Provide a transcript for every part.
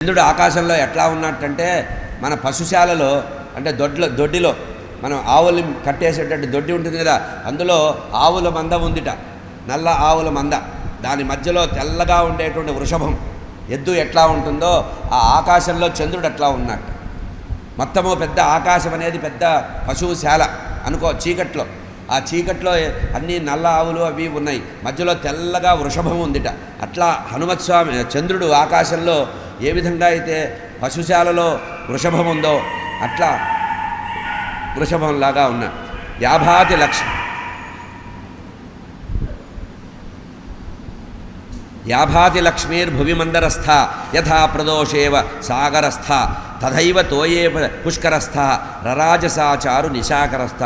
చంద్రుడు ఆకాశంలో ఎట్లా ఉన్నట్టంటే మన పశుశాలలో అంటే దొడ్లో దొడ్డిలో మనం ఆవులు కట్టేసేటట్టు దొడ్డి ఉంటుంది కదా అందులో ఆవుల మంద ఉందిట. నల్ల ఆవుల మంద. దాని మధ్యలో తెల్లగా ఉండేటువంటి వృషభం ఎద్దు ఎట్లా ఉంటుందో ఆ ఆకాశంలో చంద్రుడు ఎట్లా ఉన్నట్టు మొత్తము పెద్ద ఆకాశం అనేది పెద్ద పశువుశాల అనుకో చీకట్లో. ఆ చీకట్లో అన్ని నల్ల ఆవులు అవి ఉన్నాయి. మధ్యలో తెల్లగా వృషభం ఉందిట. అట్లా హనుమత్ స్వామి చంద్రుడు ఆకాశంలో ఏ విధంగా అయితే పశుశాలలో వృషభం ఉందో అట్లా వృషభంలాగా ఉన్న యాభాతి లక్ష్మి యాభాతి లక్ష్మీర్భువి మందరస్థ యథా ప్రదోషేవ సాగరస్థ తథైవ తోయేవ పుష్కరస్థ రరాజసాచారు నిశాకరస్థ.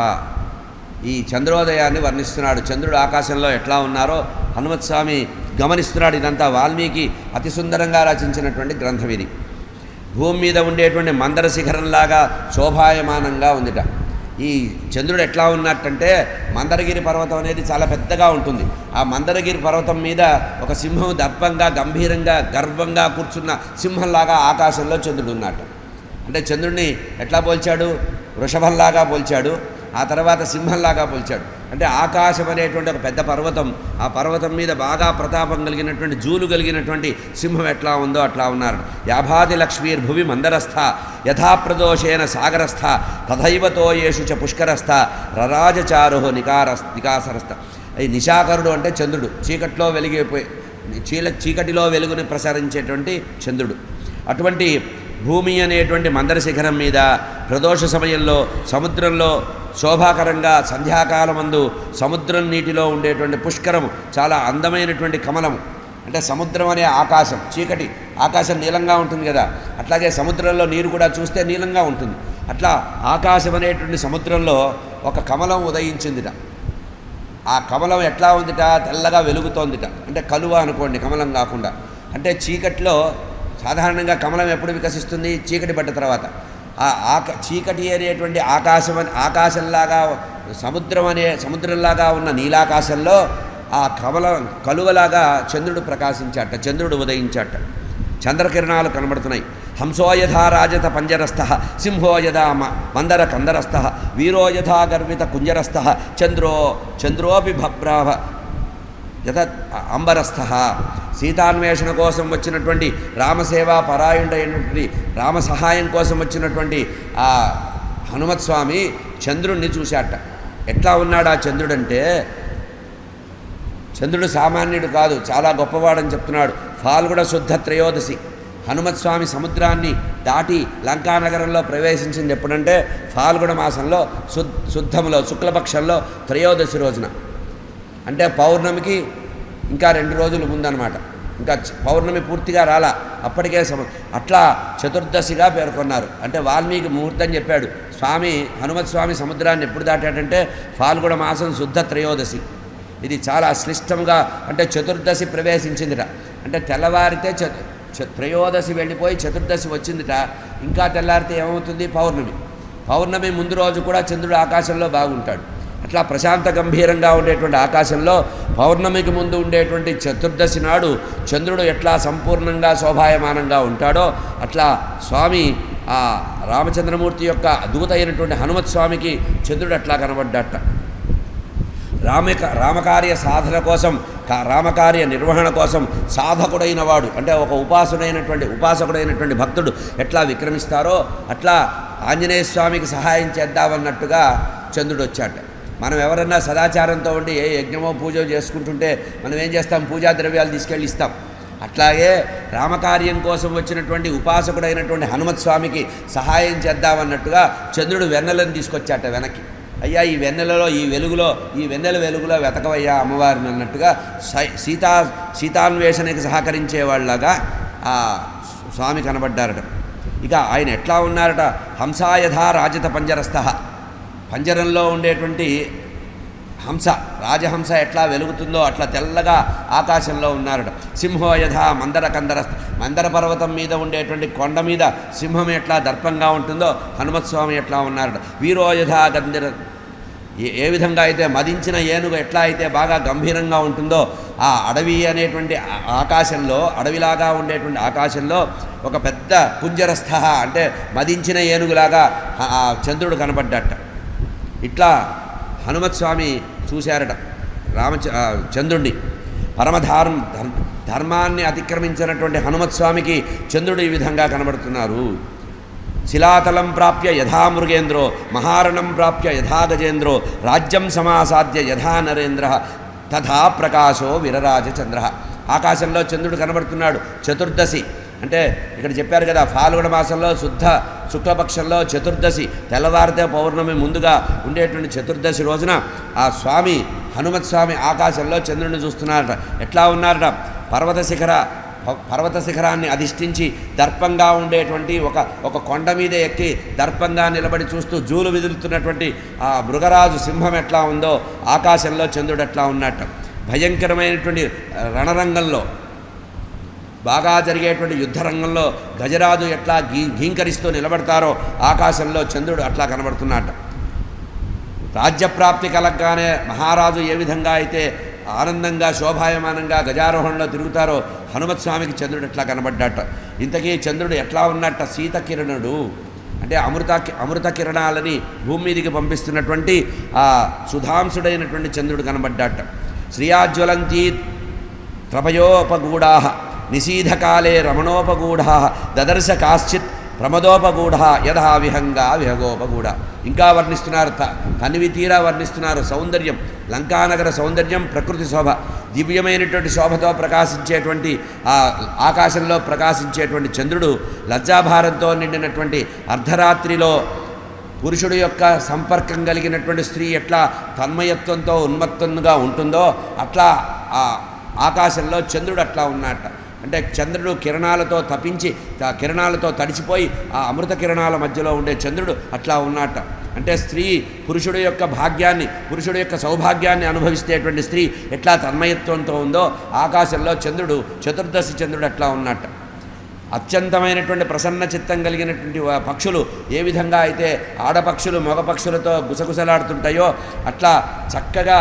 ఈ చంద్రోదయాన్ని వర్ణిస్తున్నాడు. చంద్రుడు ఆకాశంలో ఎట్లా ఉన్నారో హనుమత్స్వామి గమనిస్తున్నాడు. ఇదంతా వాల్మీకి అతి సుందరంగా రచించినటువంటి గ్రంథం ఇది. భూమి మీద ఉండేటువంటి మందర శిఖరంలాగా శోభాయమానంగా ఉందిట. ఈ చంద్రుడు ఎట్లా ఉన్నట్టంటే మందరగిరి పర్వతం అనేది చాలా పెద్దగా ఉంటుంది. ఆ మందరగిరి పర్వతం మీద ఒక సింహం దర్పంగా గంభీరంగా గర్వంగా కూర్చున్న సింహంలాగా ఆకాశంలో చంద్రుడు ఉన్నట్టు అంటే చంద్రుడిని ఎట్లా పోల్చాడు? వృషభంలాగా పోల్చాడు. ఆ తర్వాత సింహంలాగా పోల్చాడు. అంటే ఆకాశం అనేటువంటి ఒక పెద్ద పర్వతం. ఆ పర్వతం మీద బాగా ప్రతాపం కలిగినటువంటి జూలు కలిగినటువంటి సింహం ఎట్లా ఉందో అట్లా ఉన్నారు. యాభాది లక్ష్మీర్ భువి మందరస్థ యథాప్రదోషేన సాగరస్థ తథైవతో యేషు చ పుష్కరస్థ రరాజచారు నికారస్ నికాసరస్థ. ఈ నిశాకరుడు అంటే చంద్రుడు. చీకట్లో వెలిగిపోయి చీల చీకటిలో వెలుగుని ప్రసరించేటువంటి చంద్రుడు. అటువంటి భూమి అనేటువంటి మందర శిఖరం మీద ప్రదోష సమయంలో సముద్రంలో శోభాకరంగా సంధ్యాకాలమందు సముద్రం నీటిలో ఉండేటువంటి పుష్కరము చాలా అందమైనటువంటి కమలము. అంటే సముద్రం అనే ఆకాశం చీకటి ఆకాశం నీలంగా ఉంటుంది కదా. అట్లాగే సముద్రంలో నీరు కూడా చూస్తే నీలంగా ఉంటుంది. అట్లా ఆకాశం అనేటువంటి సముద్రంలో ఒక కమలం ఉదయించిందిట. ఆ కమలం ఎట్లా ఉందిట? తెల్లగా వెలుగుతోందిట. అంటే కలువ అనుకోండి కమలం కాకుండా. అంటే చీకట్లో సాధారణంగా కమలం ఎప్పుడు వికసిస్తుంది? చీకటి పడ్డ తర్వాత. ఆ ఆక చీకటి అనేటువంటి ఆకాశం ఆకాశంలాగా సముద్రం అనే సముద్రంలాగా ఉన్న నీలాకాశంలో ఆ కమల కలువలాగా చంద్రుడు ప్రకాశించాట చంద్రుడు ఉదయించాట. చంద్రకిరణాలు కనబడుతున్నాయి. హంసోయథా రాజత పంజరస్థ సింహోయథా మందర కందరస్థ వీరోయథా గర్విత కుంజరస్థ చంద్రో చంద్రోపి భబ్రాభ యథ అంబరస్థ. సీతాన్వేషణ కోసం వచ్చినటువంటి రామసేవా పరాయుడైనటువంటి రామ సహాయం కోసం వచ్చినటువంటి ఆ హనుమత్ స్వామి చంద్రుణ్ణి చూశాట. ఎట్లా ఉన్నాడు ఆ చంద్రుడంటే చంద్రుడు సామాన్యుడు కాదు చాలా గొప్పవాడని చెప్తున్నాడు. ఫాల్గుణ శుద్ధ త్రయోదశి. హనుమత్స్వామి సముద్రాన్ని దాటి లంకానగరంలో ప్రవేశించింది ఎప్పుడంటే ఫాల్గుణ మాసంలో శుద్ శుద్ధములో శుక్లపక్షంలో త్రయోదశి రోజున. అంటే పౌర్ణమికి ఇంకా రెండు రోజులు ముందనమాట. ఇంకా పౌర్ణమి పూర్తిగా రాలా. అప్పటికే సమ అట్లా చతుర్దశిగా పేర్కొన్నారు. అంటే వాల్మీకి ముహూర్తం చెప్పాడు. స్వామి హనుమత్ స్వామి సముద్రాన్ని ఎప్పుడు దాటాడంటే ఫాల్గుణ మాసం శుద్ధ త్రయోదశి. ఇది చాలా శ్లిష్టంగా అంటే చతుర్దశి ప్రవేశించిందిట. అంటే తెల్లవారితే చ- త్రయోదశి వెళ్ళిపోయి చతుర్దశి వచ్చిందిట. ఇంకా తెల్లారితే ఏమవుతుంది? పౌర్ణమి. పౌర్ణమి ముందు రోజు కూడా చంద్రుడు ఆకాశంలో బాగుంటాడు. అట్లా ప్రశాంత గంభీరంగా ఉండేటువంటి ఆకాశంలో పౌర్ణమికి ముందు ఉండేటువంటి చతుర్దశి నాడు చంద్రుడు ఎట్లా సంపూర్ణంగా శోభాయమానంగా ఉంటాడో అట్లా స్వామి ఆ రామచంద్రమూర్తి యొక్క దూత అయినటువంటి హనుమత్ స్వామికి చంద్రుడు అట్లా కనబడ్డట. రామిక రామకార్య సాధన కోసం రామకార్య నిర్వహణ కోసం సాధకుడైన వాడు అంటే ఒక ఉపాసుడైనటువంటి ఉపాసకుడైనటువంటి భక్తుడు ఎట్లా విక్రమిస్తారో అట్లా ఆంజనేయ స్వామికి సహాయం చేద్దామన్నట్టుగా చంద్రుడు వచ్చాట. మనం ఎవరన్నా సదాచారంతో ఉండి ఏ యజ్ఞమో పూజ చేసుకుంటుంటే మనం ఏం చేస్తాం? పూజా ద్రవ్యాలు తీసుకెళ్ళి ఇస్తాం అట్లాగే రామకార్యం కోసం వచ్చినటువంటి ఉపాసకుడైనటువంటి హనుమత్ స్వామికి సహాయం చేద్దామన్నట్టుగా చంద్రుడు వెన్నెలను తీసుకొచ్చాట వెనక్కి. అయ్యా ఈ వెన్నెలలో ఈ వెలుగులో ఈ వెన్నెల వెలుగులో వెతకవయ్యా అమ్మవారిని అన్నట్టుగా సై- సీతా సీతాన్వేషణకి సహకరించే వాళ్ళగా ఆ స్వామి కనబడ్డారట. ఇక ఆయన ఎట్లా ఉన్నారట? హంసాయథా రాజత పంజరస్థ పంజరంలో ఉండేటువంటి హంస రాజహంస ఎట్లా వెలుగుతుందో అట్లా తెల్లగా ఆకాశంలో ఉన్నారట. సింహో యథా మందర కందర మందర పర్వతం మీద ఉండేటువంటి కొండ మీద సింహం ఎట్లా దర్పంగా ఉంటుందో హనుమత్స్వామి ఎట్లా ఉన్నారట. వీరో యథా గంధర ఏ ఏ విధంగా అయితే మదించిన ఏనుగు ఎట్లా అయితే బాగా గంభీరంగా ఉంటుందో ఆ అడవి అనేటువంటి ఆకాశంలో అడవిలాగా ఉండేటువంటి ఆకాశంలో ఒక పెద్ద కుంజరస్థ అంటే మదించిన ఏనుగులాగా చంద్రుడు కనబడ్డట. ఇట్లా హనుమత్ స్వామి చూశారట రామచ చంద్రుణ్ణి. పరమధారం ధర్ ధర్మాన్ని అతిక్రమించినటువంటి హనుమత్ స్వామికి చంద్రుడు ఈ విధంగా కనబడుతున్నారు. శిలాతలం ప్రాప్య యథా మృగేంద్రో మహారణం ప్రాప్య యథా గజేంద్రో రాజ్యం సమాసాధ్య యథా నరేంద్ర తథా ప్రకాశో విరరాజ చంద్ర. ఆకాశంలో చంద్రుడు కనబడుతున్నాడు చతుర్దశి. అంటే ఇక్కడ చెప్పారు కదా ఫాల్గుణ మాసంలో శుద్ధ శుక్లపక్షంలో చతుర్దశి. తెల్లవారితే పౌర్ణమి ముందుగా ఉండేటువంటి చతుర్దశి రోజున ఆ స్వామి హనుమత్ స్వామి ఆకాశంలో చంద్రుడిని చూస్తున్నారట. ఎట్లా ఉన్నారట? పర్వత శిఖర పర్వత శిఖరాన్ని అధిష్ఠించి దర్పంగా ఉండేటువంటి ఒక ఒక కొండ మీద ఎక్కి దర్పంగా నిలబడి చూస్తూ జూలు విదులుతున్నటువంటి ఆ మృగరాజు సింహం ఎట్లా ఉందో ఆకాశంలో చంద్రుడు ఎట్లా ఉన్నట్ట భయంకరమైనటువంటి రణరంగంలో బాగా జరిగేటువంటి యుద్ధ రంగంలో గజరాజు ఎట్లా గీ ఘీంకరిస్తూ నిలబడతారో ఆకాశంలో చంద్రుడు అట్లా కనబడుతున్నట్ట రాజ్యప్రాప్తి కలగ్గానే మహారాజు ఏ విధంగా అయితే ఆనందంగా శోభాయమానంగా గజారోహణలో తిరుగుతారో హనుమత్ స్వామికి చంద్రుడు ఎట్లా కనబడ్డాట. ఇంతకీ చంద్రుడు ఎట్లా ఉన్నట్ట? సీత కిరణుడు అంటే అమృత అమృత కిరణాలని భూమి మీదికి పంపిస్తున్నటువంటి ఆ సుధాంసుడైనటువంటి చంద్రుడు కనబడ్డాట. శ్రియాజ్వలంతి త్రపయోపగూఢా నిశీధకాలే రమణోపగూఢా దదర్శ కాశ్చిత్ ప్రమదోపగూఢ యథా విహంగా విహగోపగూఢ. ఇంకా వర్ణిస్తున్నారు త తనివి తీరా వర్ణిస్తున్నారు సౌందర్యం. లంకానగర సౌందర్యం ప్రకృతి శోభ. దివ్యమైనటువంటి శోభతో ప్రకాశించేటువంటి ఆ ఆకాశంలో ప్రకాశించేటువంటి చంద్రుడు లజ్జాభారంతో నిండినటువంటి అర్ధరాత్రిలో పురుషుడు యొక్క సంపర్కం కలిగినటువంటి స్త్రీ ఎట్లా తన్మయత్వంతో ఉన్మత్తంగా ఉంటుందో అట్లా ఆ ఆకాశంలో చంద్రుడు అట్లా ఉన్నట్ట అంటే చంద్రుడు కిరణాలతో తపించి ఆ కిరణాలతో తడిచిపోయి ఆ అమృత కిరణాల మధ్యలో ఉండే చంద్రుడు అట్లా ఉన్నట్ట అంటే స్త్రీ పురుషుడు యొక్క భాగ్యాన్ని పురుషుడు యొక్క సౌభాగ్యాన్ని అనుభవిస్తేటువంటి స్త్రీ ఎట్లా తన్మయత్వంతో ఉందో ఆకాశంలో చంద్రుడు చతుర్దశి చంద్రుడు అట్లా ఉన్నట్ట అత్యంతమైనటువంటి ప్రసన్న చిత్తం కలిగినటువంటి పక్షులు ఏ విధంగా అయితే ఆడపక్షులు మగ పక్షులతో గుసగుసలాడుతుంటాయో అట్లా చక్కగా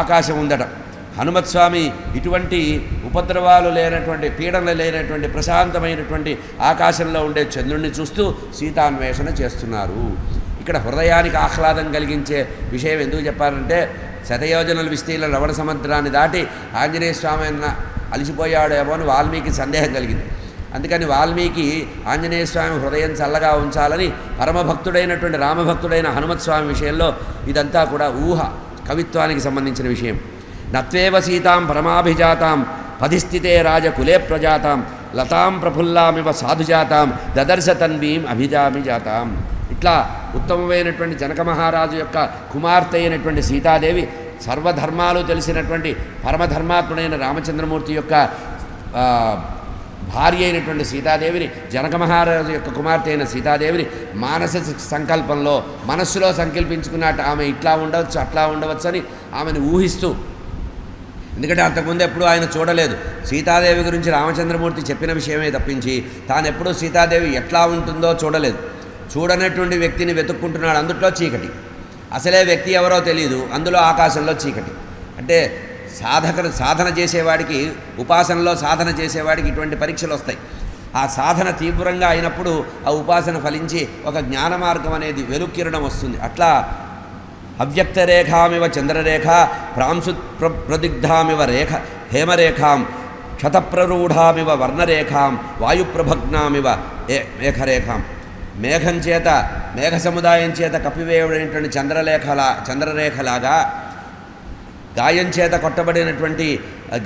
ఆకాశం ఉందట. హనుమత్ స్వామి ఇటువంటి ఉపద్రవాలు లేనటువంటి పీడనలు లేనటువంటి ప్రశాంతమైనటువంటి ఆకాశంలో ఉండే చంద్రుణ్ణి చూస్తూ సీతాన్వేషణ చేస్తున్నారు. ఇక్కడ హృదయానికి ఆహ్లాదం కలిగించే విషయం ఎందుకు చెప్పారంటే శతయోజనలు విస్తీర్ణ రవణ సముద్రాన్ని దాటి ఆంజనేయ స్వామి అన్న అలిసిపోయాడేమో అని వాల్మీకి సందేహం కలిగింది. అందుకని వాల్మీకి ఆంజనేయ స్వామి హృదయం చల్లగా ఉంచాలని పరమభక్తుడైనటువంటి రామభక్తుడైన హనుమత్ స్వామి విషయంలో ఇదంతా కూడా ఊహ కవిత్వానికి సంబంధించిన విషయం. నత్వేవ సీతాం పరమాభిజాతాం పధిస్థితే రాజకులే ప్రజాతాం లతాం ప్రఫుల్లామివ సాధుజాతాం దదర్శ తన్వీం అభిజామి జాతాం. ఇట్లా ఉత్తమమైనటువంటి జనక మహారాజు యొక్క కుమార్తె అయినటువంటి సీతాదేవి సర్వధర్మాలు తెలిసినటువంటి పరమధర్మాత్ముడైన రామచంద్రమూర్తి యొక్క భార్య అయినటువంటి సీతాదేవిని జనక మహారాజు యొక్క కుమార్తె అయిన సీతాదేవిని మానస సంకల్పంలో మనస్సులో సంకల్పించుకున్నట్టు ఆమె ఇట్లా ఉండవచ్చు అట్లా ఉండవచ్చు అని ఆమెను ఊహిస్తూ ఎందుకంటే అంతకుముందు ఎప్పుడూ ఆయన చూడలేదు. సీతాదేవి గురించి రామచంద్రమూర్తి చెప్పిన విషయమే తప్పించి తాను ఎప్పుడూ సీతాదేవి ఎట్లా ఉంటుందో చూడలేదు. చూడనటువంటి వ్యక్తిని వెతుక్కుంటున్నాడు. అందుట్లో చీకటి. అసలే వ్యక్తి ఎవరో తెలియదు అందులో ఆకాశంలో చీకటి. అంటే సాధక సాధన చేసేవాడికి ఉపాసనలో సాధన చేసేవాడికి ఇటువంటి పరీక్షలు వస్తాయి. ఆ సాధన తీవ్రంగా అయినప్పుడు ఆ ఉపాసన ఫలించి ఒక జ్ఞాన మార్గం అనేది వెలుక్కిరణం వస్తుంది. అట్లా అవ్యక్తరేఖామివ చంద్రరేఖ ప్రాంశు ప్ర ప్రదిగ్ధామివ రేఖ హేమరేఖాం క్షతప్రరూఢామివ వర్ణరేఖాం వాయుప్రభగ్నామివ ఏ మేఘరేఖాం. మేఘం చేత మేఘ సముదాయం చేత కప్పివేయబడినటువంటి చంద్రలేఖలా చంద్రరేఖలాగా గాయం చేత కొట్టబడినటువంటి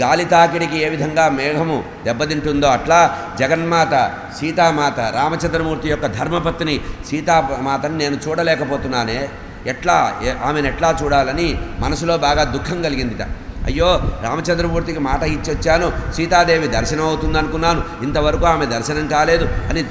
గాలి తాకిడికి ఏ విధంగా మేఘము దెబ్బతింటుందో అట్లా జగన్మాత సీతామాత రామచంద్రమూర్తి యొక్క ధర్మపత్ని సీతామాతను నేను చూడలేకపోతున్నానే. ఎట్లా ఆమెను ఎట్లా చూడాలని మనసులో బాగా దుఃఖం కలిగిందిట. అయ్యో రామచంద్రమూర్తికి మాట ఇచ్చొచ్చాను సీతాదేవి దర్శనం అవుతుంది అనుకున్నాను ఇంతవరకు ఆమె దర్శనం కాలేదు అని